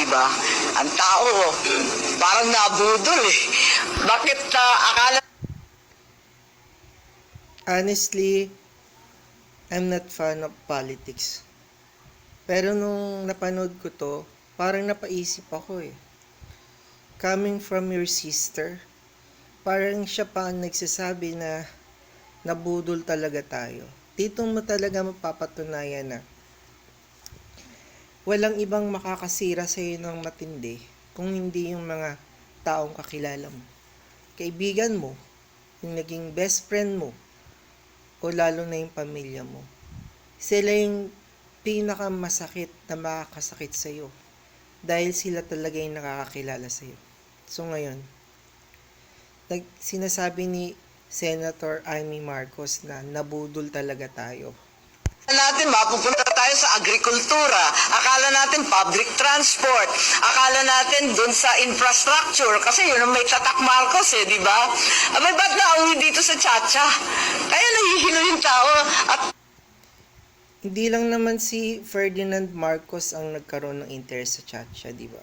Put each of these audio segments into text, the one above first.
Diba? Ang tao, parang nabudol eh. Bakit ah, akala Honestly, I'm not fan of politics. Pero nung napanood ko to, parang napaisip ako eh. Coming from your sister, parang siya pa ang nagsasabi na nabudol talaga tayo. Dito mo talaga mapapatunayan na walang ibang makakasira sa iyo ng matindi kung hindi yung mga taong kakilala mo. Kaibigan mo, yung naging best friend mo, o lalo na yung pamilya mo. Sila yung pinakamasakit na makakasakit sa iyo dahil sila talaga yung nakakakilala sa iyo. So ngayon, nag, sinasabi ni Senator Amy Marcos na nabudol talaga tayo. natin mapupunta tayo sa agrikultura, akala natin public transport, akala natin dun sa infrastructure, kasi yun ang may tatak Marcos eh, di ba? Abay, ba't nauwi dito sa Chacha? Kaya nahihilo yung tao at Hindi lang naman si Ferdinand Marcos ang nagkaroon ng interest sa Chacha, di ba?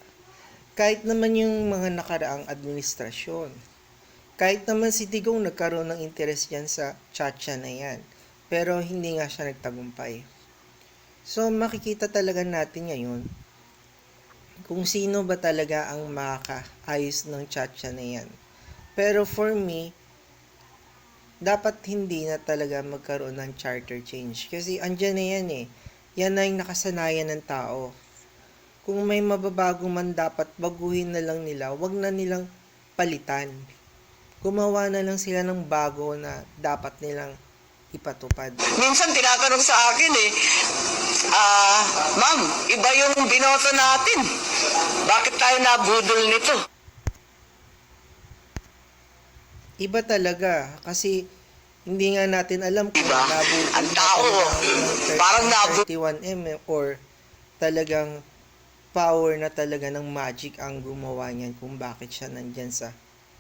Kahit naman yung mga nakaraang administrasyon. Kahit naman si Digong nagkaroon ng interest yan sa Chacha na yan. Pero hindi nga siya nagtagumpay. So makikita talaga natin ngayon kung sino ba talaga ang makakaayos ng Chacha na yan. Pero for me, dapat hindi na talaga magkaroon ng charter change. Kasi andyan na yan eh. Yan na yung nakasanayan ng tao. Kung may mababago man dapat, baguhin na lang nila. Huwag na nilang palitan. Gumawa na lang sila ng bago na dapat nilang ipatupad. minsan tinatanong sa akin eh, ah, ma'am, iba yung binoto natin. Bakit tayo nabudol nito? Iba talaga. Kasi hindi nga natin alam kung Diba? nabudol Ang na tao, ng parang nabu- 31M eh, or talagang power na talaga ng magic ang gumawa niyan kung bakit siya nandyan sa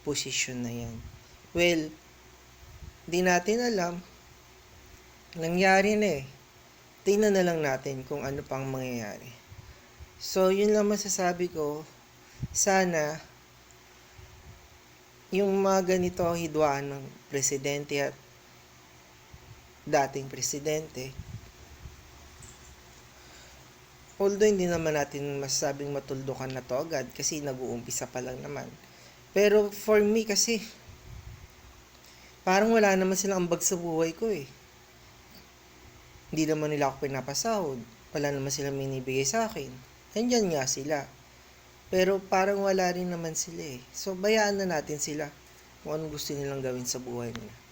posisyon na yan. Well, di natin alam. Nangyari na eh. Tingnan na lang natin kung ano pang mangyayari. So, yun lang masasabi ko. Sana, yung mga ganito hidwaan ng presidente at dating presidente, although hindi naman natin masasabing matuldukan na to agad kasi nag-uumpisa pa lang naman. Pero for me kasi, parang wala naman silang ambag sa buhay ko eh. Hindi naman nila ako pinapasahod. Wala naman silang minibigay sa akin. Nandyan nga sila. Pero parang wala rin naman sila eh. So, bayaan na natin sila kung anong gusto nilang gawin sa buhay nila.